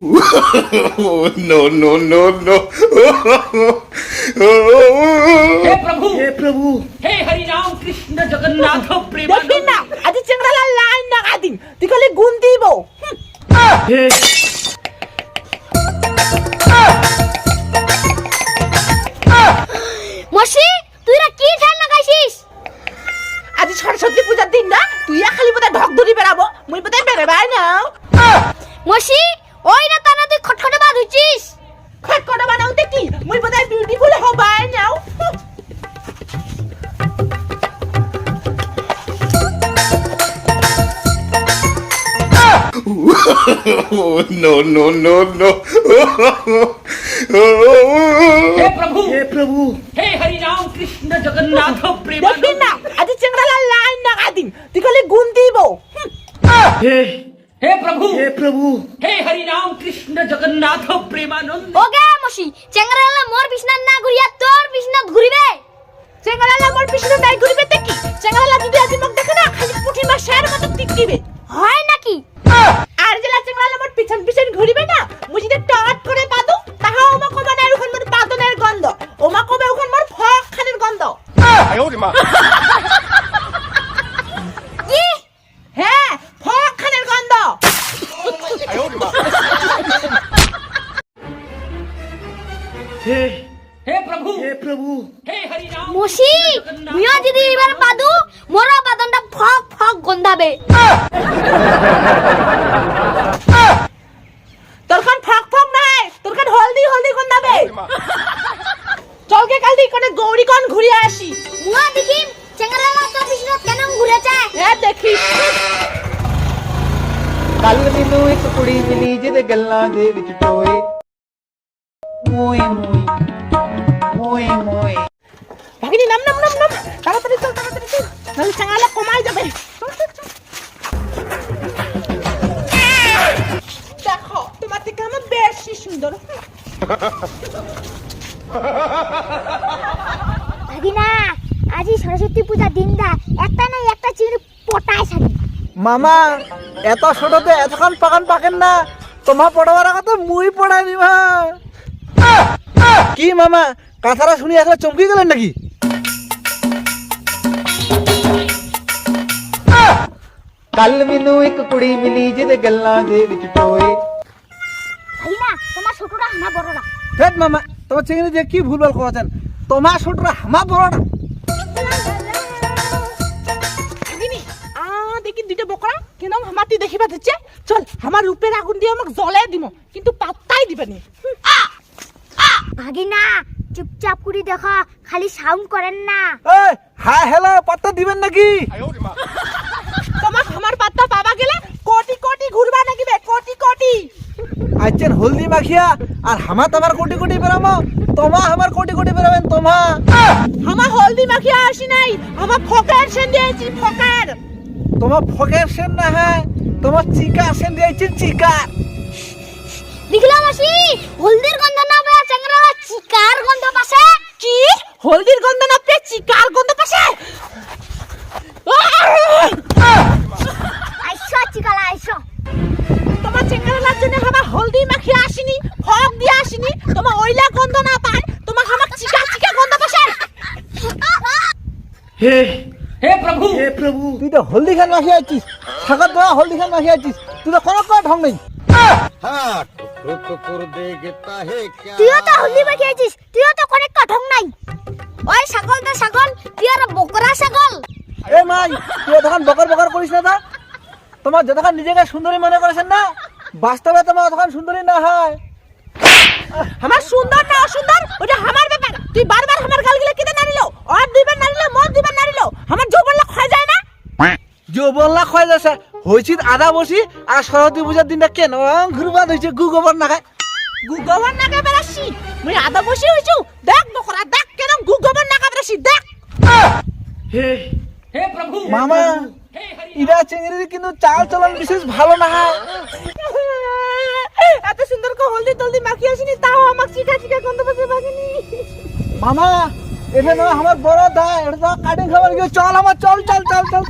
no, no, no, no. हे प्रभु হে প্রভু हे हरि राम कृष्ण जगन्नाथ দেখবি प्रेमानंद না আজি চেংড়ালা লাইন নাগা দিম তুই খালি গুণ দিব হে মসি তুই রা কি ঠান লাগাইছিস আজি সরস্বতী পূজার দিন না তুই খালি বোধহয় ঢক ধরি বেড়াবো মুই বোধহয় বেড়াবাই নাও মসি ওই না তারা তুই খটখটে বাদ হইছিস খট কটা বানাও দেখি মুই বোধহয় বিউটিফুল হবাই নাও no, no, no, no. हे प्रभु হে প্রভু हे हरि राम कृष्ण जगन्नाथ দেখবি प्रेमानंद না আজি চেংড়ালা লাইন নাগা দিম তুই খালি গুণ দিব হে হে প্রভু! হে প্রভু! হে হরি রাম কৃষ্ণ জগন্নাথ প্রেমানন্দ! ওগে মশি চেঙ্গারালা মোর বিছনা না ঘুরিয়া তোর বিছনা ঘুরিবে? চেঙ্গারালা মোর বিছনা তাই ঘুরিবে তে কি চেঙ্গারালা দিদি আজি মোক দেখে না খালি পুঁটি মাছ শায়ের মতো টিকিবে মশি মিয়া যদি এবার বাদু মোরা বাদনটা ফক ফক গন্ধাবে। তোর কান ফক ফক নাই তোর কান হলদি হলদি গন্ধাবে। চলকে কাল দি কোনে গৌরী কোন ঘুরে আসি। মুয়া দেখি চেঙ্গালালা তো বিষ্ণু কেন ঘুরে যায়? হ্যাঁ দেখি। ਕੱਲ ਮੈਨੂੰ ਇੱਕ ਕੁੜੀ ਮਿਲੀ ਜਿਹਦੇ ਗੱਲਾਂ ਦੇ ਵਿੱਚ ਟੋਏ ਮੋਏ ਮੋਏ নাম? নাম নাম নাম তাড়াতাড়ি চল তাড়াতাড়ি চল। নাহলে চাঙালা কমাই যাবে। চল, চল, চল। দেখো তোমার থেকে আমার বেশি সুন্দর। ভাগিনা আজি সরস্বতী পূজা দিনটা। একটা না একটা চিংড়ি পটায় সারি মামা এত ছোটতে এতক্ষণ পাকান পাকেন না। তোমার পড়াবার কথা মুই পড়াই দিবা কি মামা কথাটা শুনি আসলে চমকি গেলেন নাকি? ਕੱਲ ਮੈਨੂੰ ਇੱਕ ਕੁੜੀ ਮਿਲੀ ਜਿਹਦੇ ਗੱਲਾਂ ਦੇ ਵਿੱਚ ਟੋਏ ভাগিনা তোমার ছোটটা হানা বড়রা ফেট মামা তোমার চিংড়ি যে কি ভুলভাল করেছেন তোমার ছোটরা হামা বড়টা ভাগিনি আ দেখি দুইটা বকরা কেন হামাতি দেখিবা দিচ্ছে চল আমার রূপের আগুন দিয়ে আমাকে জ্বলে দিব কিন্তু পাত্তাই দিবেনি ভাগিনা চুপচাপ করে দেখা খালি সাউন্ড করেন না এই হ্যাঁ হ্যালো পাত্তা দিবেন নাকি আইছেন হলদি মাখিয়া আর হামা তোমার কোটি কোটি বেরামো তোমা আমার কোটি কোটি বেরাবেন তোমা। আমার হলদি মাখিয়া আসি নাই আমার ফকের সেন দিয়েছি ফকের। তোমার ফকের সেন না হ্যাঁ তোমার চিকা সেন দিয়েছেন চিকা। দেখলাম আসি হলদির গন্ধ না পায় চেঙ্গারালা চিকার গন্ধ পাশে কি? হলদির গন্ধ না পেয়ে চিকার গন্ধ পাশে হে হে প্রভু! হে প্রভু! তুই তো হলদি খান মাসি আছিস। সাগর দোয়া হলদি খান মাসি আছিস। তুই তো কোনো কথা ঢং নেই। তুইও তো হলদি মাসি আছিস। তুইও তো কোনো কথা ঢং নাই। ওই ছাগল তো ছাগল তুই আর বকরা ছাগল। এ মাই তুই তখন বকর বকর করিস না তা? তোমার যতক্ষণ নিজেকে সুন্দরী মনে করেছেন না বাস্তবে তোমার তখন সুন্দরী না হয়। আমার সুন্দর না অসুন্দর ওটা আমার ব্যাপার। তুই বারবার আমার গালগুলো কেটে অর দিবেন নারিলো মর দিবেন নারিলো আমার যৌবনলা ক্ষয় যায় না? যৌবনলা ক্ষয় যাচ্ছে। হয়েছি আধা বসি আর সরস্বতী পূজার দিনটা কেন? ঘুরবাদ হয়েছে গু গোবর না খায় গু গোবর না খায় বেড়াচ্ছি। মুই আধা বসি হয়েছু দেখ বকরা দেখ কেন গু গোবর না খায় বেড়াচ্ছি দেখ। হে হে প্রভু মামা ইরা চিংড়ির কিন্তু চাল চলন বিশেষ ভালো না এত সুন্দর কো হলদি তলদি মাখি আসিনি তাও আমাক চিকা চিকা গন্ধ বসে মামা এটা না আমার বড় দায় এটা তো কাটিং খাবার গিয়ে চল আমার, চল চল চল চল।